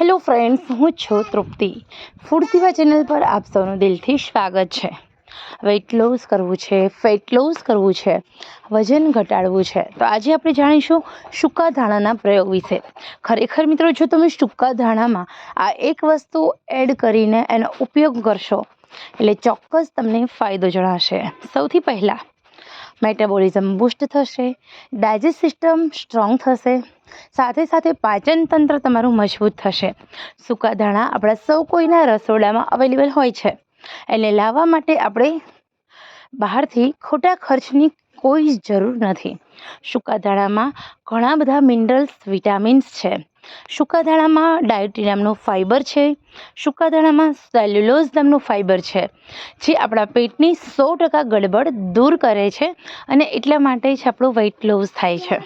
Hello friends હું છું તૃપ્તિ. Food સેવા ચેનલ પર આપ સૌનું દિલથી સ્વાગત છે. વેઇટ લોસ કરવું છે ફેટ લોસ કરવું છે. વજન ઘટાડવું છે. તો આજે આપણે જાણીશું સૂકા ધાણાના પ્રયોગ વિશે. ખરેખર મિત્રો, જો તમે સૂકા ધાણામાં આ એક વસ્તુ એડ કરીને એનો ઉપયોગ કરશો, એટલે ચોક્કસ તમને ફાયદો જણાશે. સૌથી પહેલાં મેટાબોલિઝમ બુસ્ટ થશે ડાયજેસ્ટ સિસ્ટમ સ્ટ્રોંગ થશે, સાથે સાથે પાચન તંત્ર તમારું મજબૂત થશે. સૂકા ધાણા આપણા સૌ કોઈના રસોડામાં અવેલેબલ હોય છે. એને લાવવા માટે આપણે બહારથી ખોટા ખર્ચની કોઈ જ જરૂર નથી. સૂકા ધાણામાં ઘણા બધા મિનરલ્સ, વિટામિન્સ છે. સૂકા ધાણામાં ડાયટી નામનું ફાઇબર છે. સૂકા ધાણામાં સેલ્યુલોઝ નામનું ફાઇબર છે, જે આપણા પેટની સો ટકા ગડબડ દૂર કરે છે અને એટલા માટે જ આપણું વેઇટ લોસ થાય છે.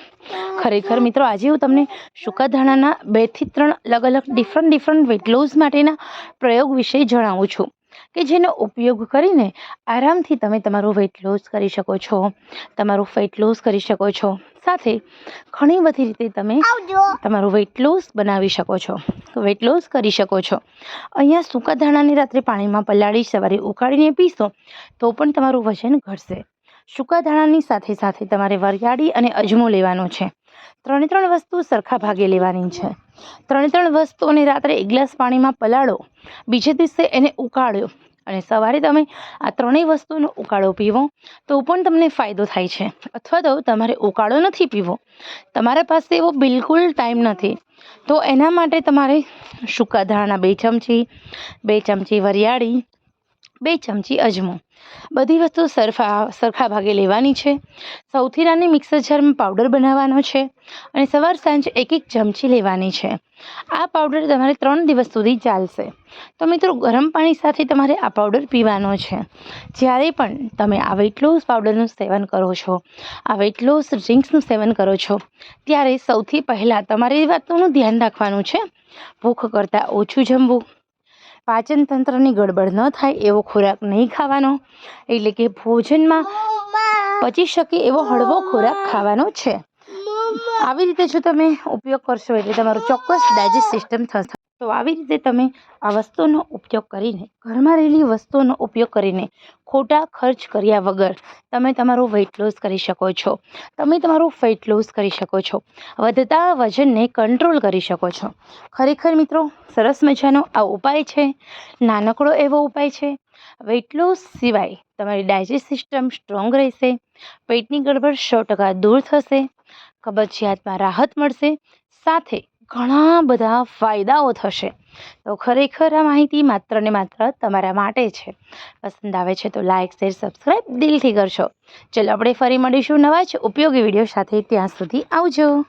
ખરેખર મિત્રો, આજે હું તમને સૂકા ધાણાના બેથી ત્રણ અલગ અલગ ડિફરન્ટ ડિફરન્ટ વેઇટ લોસ માટેના પ્રયોગ વિશે જણાવું છું. કે જેનો ઉપયોગ કરીને આરામથી તમે તમારું વેઇટ લોસ કરી શકો છો તમારું ફેટ લોસ કરી શકો છો. સાથે ઘણી બધી રીતે તમે તમારું વેઇટ લોસ બનાવી શકો છો વેઇટ લોસ કરી શકો છો. અહીંયા સૂકા ધાણાને રાત્રે પાણીમાં પલાળી સવારે ઉકાળીને પીશો તો પણ તમારું વજન ઘટશે. સૂકા ધાણાની સાથે સાથે તમારે વરિયાળી અને અજમો લેવાનો છે. ત્રણે ત્રણ વસ્તુ સરખા ભાગે લેવાની છે. ત્રણે ત્રણ વસ્તુઓને રાત્રે એક ગ્લાસ પાણીમાં પલાળો, બીજે દિવસે એને ઉકાળ્યો અને સવારે તમે આ ત્રણેય વસ્તુનો ઉકાળો પીવો તો પણ તમને ફાયદો થાય છે. અથવા તો તમારે ઉકાળો નથી પીવો. તમારા પાસે એવો બિલકુલ ટાઈમ નથી. તો એના માટે તમારે સૂકા ધાણા બે ચમચી બે ચમચી વરિયાળી બે ચમચી અજમો. બધી વસ્તુ સરફા, સરખા ભાગે લેવાની છે. સૌથી નાની મિક્સર જારમાં પાવડર બનાવવાનો છે અને સવાર સાંજ એક એક ચમચી લેવાની છે. આ પાવડર તમારે ત્રણ દિવસ સુધી ચાલશે. તો મિત્રો, ગરમ પાણી સાથે તમારે આ પાવડર પીવાનો છે. જ્યારે પણ તમે આ વેઇટ લોસ પાવડરનું સેવન કરો છો આ વેઇટ લોસ ડ્રિંક્સનું સેવન કરો છો, ત્યારે સૌથી પહેલાં તમારે એ વાતનું ધ્યાન રાખવાનું છે. ભૂખ કરતાં ઓછું જમવું પાચન તંત્રની ગડબડ ન થાય એવો ખોરાક નહીં ખાવાનો. એટલે કે ભોજનમાં પચી શકે એવો હળવો ખોરાક ખાવાનો છે. આવી રીતે જો તમે ઉપયોગ કરશો એટલે તમારું ચોક્કસ ડાયજેસ્ટ સિસ્ટમ થશે. તો આવી રીતે તમે આ વસ્તુનો ઉપયોગ કરીને, ઘરમાં રહેલી વસ્તુઓનો ઉપયોગ કરીને ખોટા ખર્ચ કર્યા વગર તમે તમારું વેઇટ લોસ કરી શકો છો. તમે તમારું ફેટ લોસ કરી શકો છો. વધતા વજનને કંટ્રોલ કરી શકો છો. ખરેખર મિત્રો, સરસ મજાનો આ ઉપાય છે. નાનકડો એવો ઉપાય છે. વેઇટ લોસ સિવાય તમારી ડાયજેસ્ટ સિસ્ટમ સ્ટ્રોંગ રહેશે. પેટની ગડબડ સો ટકા દૂર થશે. કબજિયાતમાં રાહત મળશે. સાથે ઘણા બધા ફાયદાઓ થશે. તો ખરેખર આ માહિતી માત્ર ને માત્ર તમારા માટે છે. પસંદ આવે છે તો લાઇક શેર સબસ્ક્રાઈબ દિલથી કરશો. ચલો, આપણે ફરી મળીશું નવા જ ઉપયોગી વીડિયો સાથે. ત્યાં સુધી આવજો.